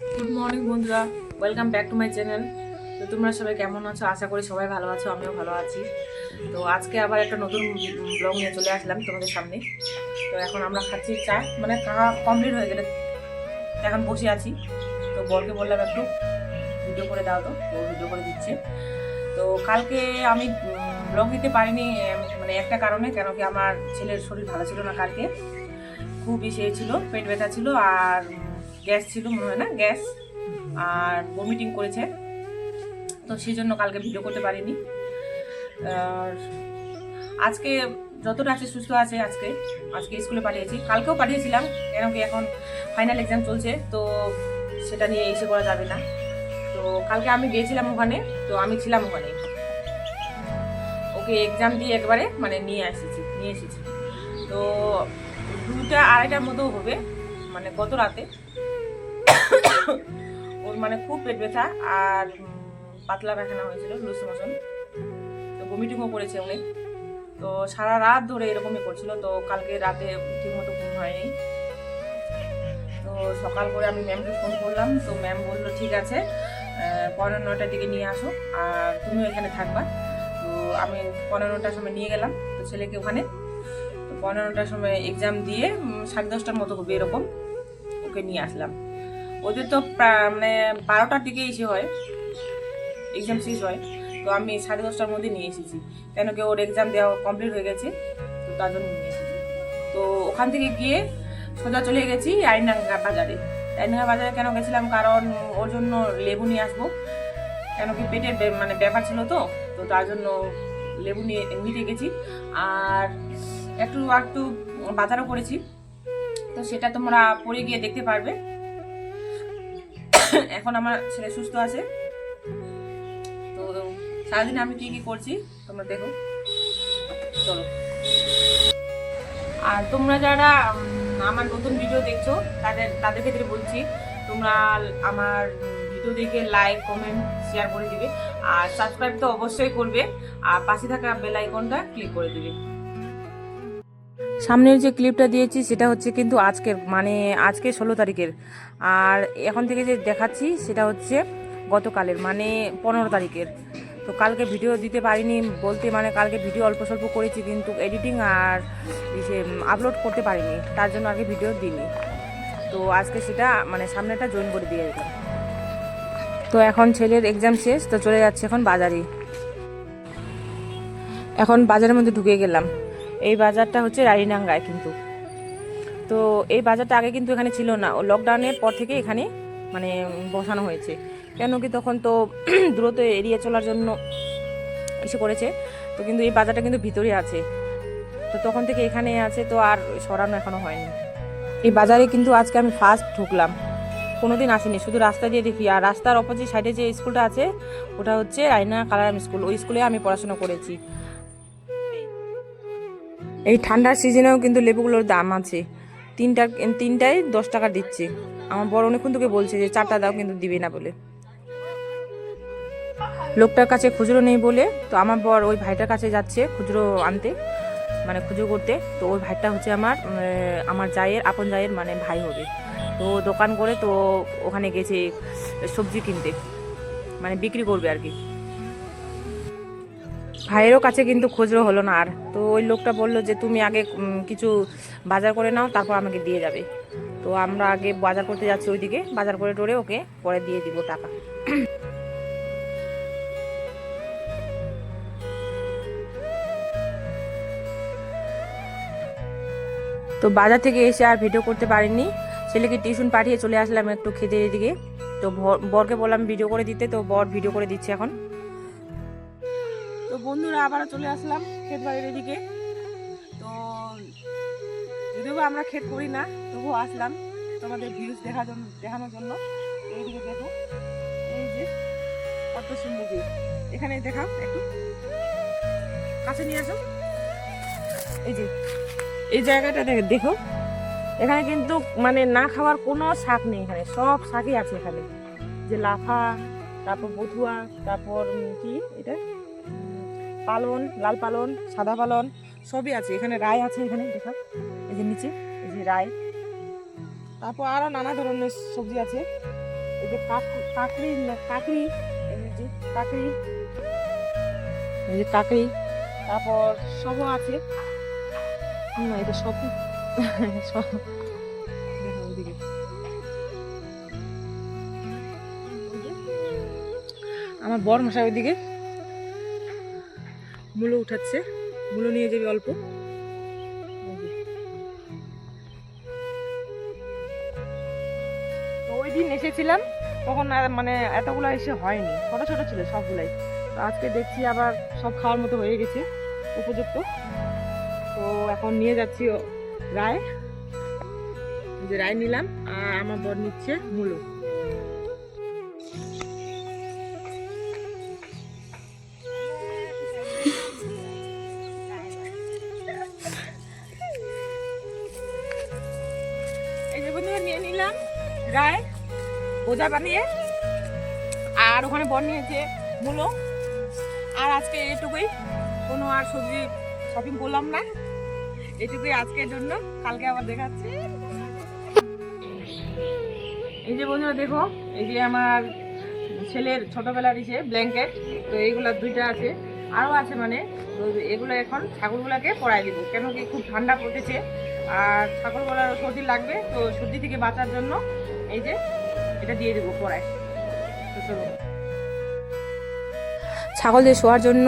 Good morning বন্ধুরা। Welcome back to my channel তো তোমরা সবাই কেমন আছো? আশা করি সবাই ভালো আছো, আমিও ভালো আছি। তো আজকে আবার একটা নতুন ব্লগ নিয়ে চলে আসলাম তোমাদের সামনে। তো এখন আমরা খাচ্ছি চা মানে খাওয়া কমপ্লিট হয়ে গেলে এখন বসে আছি। তো বলকে বললাম একটু ভিডিও করে দাও তো, ও ভিডিও করে দিচ্ছে। তো কালকে আমি ব্লগ দিতে পারিনি মানে একটা কারণে, কেন কি আমার ছেলের শরীর ভালো ছিল না কালকে। খুব ইসে ছিল, পেট ব্যথা ছিল, আর গ্যাস ছিল, মনে হয় না, গ্যাস আর ভমিটিং করেছে। তো সেই জন্য কালকে ভিডিও করতে পারিনি। আর আজকে যতটা আছে সুস্থ আছে আজকে আজকে স্কুলে পাঠিয়েছি। কালকেও পাঠিয়েছিলাম, কেন কি এখন ফাইনাল এক্সাম চলছে, তো সেটা নিয়ে এসে করা যাবে না। তো কালকে আমি গিয়েছিলাম ওখানে, তো আমি ছিলাম ওখানে। ওকে এক্সাম দিয়ে একবারে মানে নিয়ে এসেছি নিয়ে এসেছি। তো দুটা আড়াইটার মতো হবে মানে গত রাতে। ওর মানে খুব পেট ব্যথা আর পাতলা পায়খানা হয়েছিল লুজ মোশন তো বমিটিংও করেছে অনেক তো সারা রাত ধরে এরকমই করছিল, তো কালকে রাতে ঠিকমতো ঘুম হয়নি। তো সকাল করে আমি ম্যামকে ফোন করলাম, তো ম্যাম বলল, ঠিক আছে পনেরো নটার দিকে নিয়ে আসো, আর তুমিও এখানে থাকবা। তো আমি পনেরো নটার সময় নিয়ে গেলাম, তো ছেলেকে ওখানে। তো পনেরোটার সময় এক্সাম দিয়ে সাড়ে দশটার মতো হবে এরকম, ওকে নিয়ে আসলাম। ওদের তো মানে বারোটার দিকে এসে হয়। এক্সাম শেষ হয়। তো আমি সাড়ে দশটার মধ্যে নিয়ে এসেছি। কেন কি ওর এক্সাম দেওয়া কমপ্লিট হয়ে গেছে, তো তার জন্য নিয়ে এসেছি। তো ওখান থেকে গিয়ে সোজা চলে গেছি আইনাঙ্গা বাজারে। আইনাঙ্গা বাজারে কেন গেছিলাম? কারণ ওর জন্য লেবু নিয়ে আসব। কেন কি পেটের মানে ব্যাপার ছিল তো তো তার জন্য লেবু নিয়ে নিতে গেছি। আর একটু একটু বাজারও করেছি। তো সেটা তোমরা পরে গিয়ে দেখতে পারবে। এখন আমার ছেলে সুস্থ আছে। তো সারাদিন আমি কি কি করছি, তোমরা দেখো। চলো। আর তোমরা যারা আমার নতুন ভিডিও দেখছ, তাদের তাদের ক্ষেত্রে বলছি, তোমরা আমার ভিডিও দেখে লাইক কমেন্ট শেয়ার করে দিবে। আর সাবস্ক্রাইব তো অবশ্যই করবে। আর পাশে থাকা বেল আইকনটা ক্লিক করে দিবে। সামনের যে ক্লিপটা দিয়েছি, সেটা হচ্ছে কিন্তু আজকের মানে আজকে ষোলো তারিখের। আর এখন থেকে যে দেখাচ্ছি, সেটা হচ্ছে গতকালের মানে পনেরো তারিখের। তো কালকে ভিডিও দিতে পারিনি বলতে মানে কালকে ভিডিও অল্প স্বল্প করেছি, কিন্তু এডিটিং আর ইসে আপলোড করতে পারিনি। তার জন্য আগে ভিডিও দিইনি। তো আজকে সেটা মানে সামনেটা জয়েন করে দিয়ে দিলাম। তো এখন ছেলের এক্সাম শেষ, তো চলে যাচ্ছে এখন বাজারে। এখন বাজারের মধ্যে ঢুকে গেলাম। এই বাজারটা হচ্ছে রানীনাঙ্গায় কিন্তু। তো এই বাজারটা আগে কিন্তু এখানে ছিল না। লকডাউনের পর থেকে এখানে মানে বসানো হয়েছে। কেন কি তখন তো দ্রুত এড়িয়ে চলার জন্য এসে করেছে তো কিন্তু এই বাজারটা কিন্তু ভিতরে আছে। তো তখন থেকে এখানে আছে তো আর সরানো এখনও হয়নি। এই বাজারে কিন্তু আজকে আমি ফার্স্ট ঢুকলাম। কোনোদিন আসিনি। শুধু রাস্তা দিয়ে দেখি। আর রাস্তার অপোজিট সাইডে যে স্কুলটা আছে, ওটা হচ্ছে রায়না কালারাম স্কুল ওই স্কুলে আমি পড়াশোনা করেছি। এই ঠান্ডার সিজনেও কিন্তু লেবুগুলোর দাম আছে। তিনটা, তিনটায় দশ টাকা দিচ্ছে। আমার বড় অনেকক্ষণ তোকে বলছে যে, চারটা দাও কিন্তু দিবে না বলে। লোকটার কাছে খুচরো নেই বলে, তো আমার বর ওই ভাইটার কাছে যাচ্ছে খুচরো আনতে মানে খুচরো করতে। তো ওই ভাইটা হচ্ছে আমার আমার জায়ের, আপন জায়ের মানে ভাই হবে। তো দোকান করে তো ওখানে গেছে সবজি কিনতে মানে বিক্রি করবে আর কি। ভাইয়েরও কাছে কিন্তু খুচরো হলো না আর। তো ওই লোকটা বলল যে, তুমি আগে কিছু বাজার করে নাও, তারপর আমাকে দিয়ে যাবে। তো আমরা আগে বাজার করতে যাচ্ছি ওইদিকে, বাজার করে টোরে ওকে পরে দিয়ে দিব টাকা। তো বাজার থেকে এসে আর ভিডিও করতে পারিনি। ছেলেকে টিউশন পাঠিয়ে চলে আসলাম একটু খেতে এদিকে তো বর- বরকে বললাম ভিডিও করে দিতে, তো বর ভিডিও করে দিচ্ছে এখন। বন্ধুরা, আবারও চলে আসলাম ক্ষেত বাড়ির এদিকে। তো যদিও আমরা ক্ষেত করি না, তবুও আসলাম তোমাদের ভিউজ দেখার জন্য দেখানোর জন্য। এইদিকে দেখো, এই যে কত সুন্দর এখানে দেখাও একটু। কাছে নিয়ে আসো। এই যে, এই জায়গাটা দেখে- দেখো। এখানে কিন্তু মানে না খাওয়ার কোনো শাক নেই এখানে, সব শাকই আছে এখানে। যে লাফা, তারপর বথুয়া তারপর কি এটা? পালন, লাল পালন, সাদা পালন, সবই আছে। এখানে রায় আছে এখানে, দেখা। এই যে নিচে, এই যে রায়। তারপর আরও নানা ধরনের সবজি আছে। এই যে কাক- কাকড়ি কাকড়ি কাকড়ি, এই যে কাকড়ি। তারপর সবও আছে। এটা সব। সব। আমার বর মশাই ওইদিকে মূলো উঠাচ্ছে। মূলো নিয়ে যাবি অল্প। ওই দিন এসেছিলাম, তখন মানে এতগুলো এসে হয়নি। ছোট ছোট ছিল সবগুলাই। তো আজকে দেখছি আবার সব খাওয়ার মতো হয়ে গেছে, উপযুক্ত। তো এখন নিয়ে যাচ্ছি রায়। যে রায় নিলাম, আর আমার বর নিচ্ছে মূলো। বোঝা বানিয়ে আর ওখানে বর নিয়েছে মূলো। আর আজকে এটুকুই। কোনো আর সবজি শপিং করলাম না। এটুকুই আজকের জন্য। কালকে আবার দেখাচ্ছি। এই যে বন্ধুরা দেখো, এই যে আমার ছেলের ছোটবেলার ইসে ব্ল্যাঙ্কেট তো এইগুলা দুইটা আছে। আরও আছে মানে। তো এগুলো এখন ছাগলগুলোকে পরাই দিব। কেন কি খুব ঠান্ডা পড়তেছে আর ছাগলগুলোর সর্দি লাগবে। তো সর্দি থেকে বাঁচার জন্য এই যে এটা দিয়ে দেবো ছাগলদের শোয়ার জন্য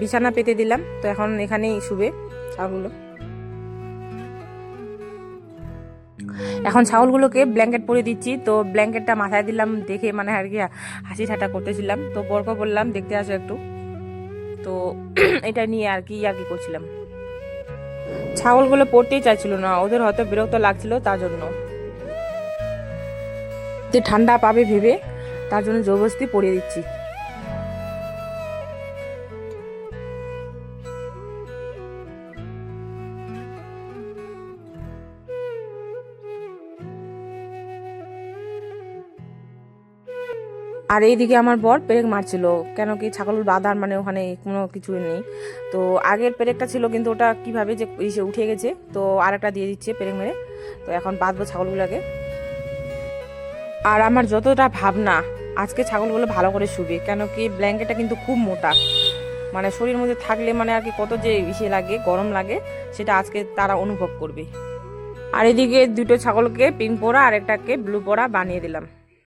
বিছানা পেতে দিলাম। তো এখন এখানেই শুবে ছাগলগুলো। এখন ছাগলগুলোকে ব্ল্যাঙ্কেট পরে দিচ্ছি। তো ব্ল্যাঙ্কেটটা মাথায় দিলাম দেখে মানে আর কি হাসি ঠাটা করতেছিলাম। তো বরকে বললাম, দেখতে আসো একটু। তো এটা নিয়ে আর কি আর কি করছিলাম। ছাগলগুলো পড়তেই চাইছিল না। ওদের হয়তো বিরক্ত লাগছিল তার জন্য। যে ঠান্ডা পাবে ভেবে তার জন্য জবরদস্তি পরিয়ে দিচ্ছি। আর এইদিকে আমার বর পেরেক মারছিল, কেন কি ছাগল বাঁধার মানে ওখানে কোনো কিছু নেই। তো আগের পেরেকটা ছিল, কিন্তু ওটা কীভাবে যে উঠে গেছে, তো আরেকটা দিয়ে দিচ্ছে পেরেক মেরে। তো এখন বাঁধবো ছাগলগুলোকে। আর আমার যতটা ভাবনা, আজকে ছাগলগুলো ভালো করে শুবে, কেন কি ব্ল্যাঙ্কেটটা কিন্তু খুব মোটা। মানে শরীর মধ্যে থাকলে মানে আর কি কত যে ইসে লাগে, গরম লাগে, সেটা আজকে তারা অনুভব করবে। আর এদিকে দুটো ছাগলকে পিঙ্ক পোড়া আর একটাকে ব্লু পোড়া বানিয়ে দিলাম।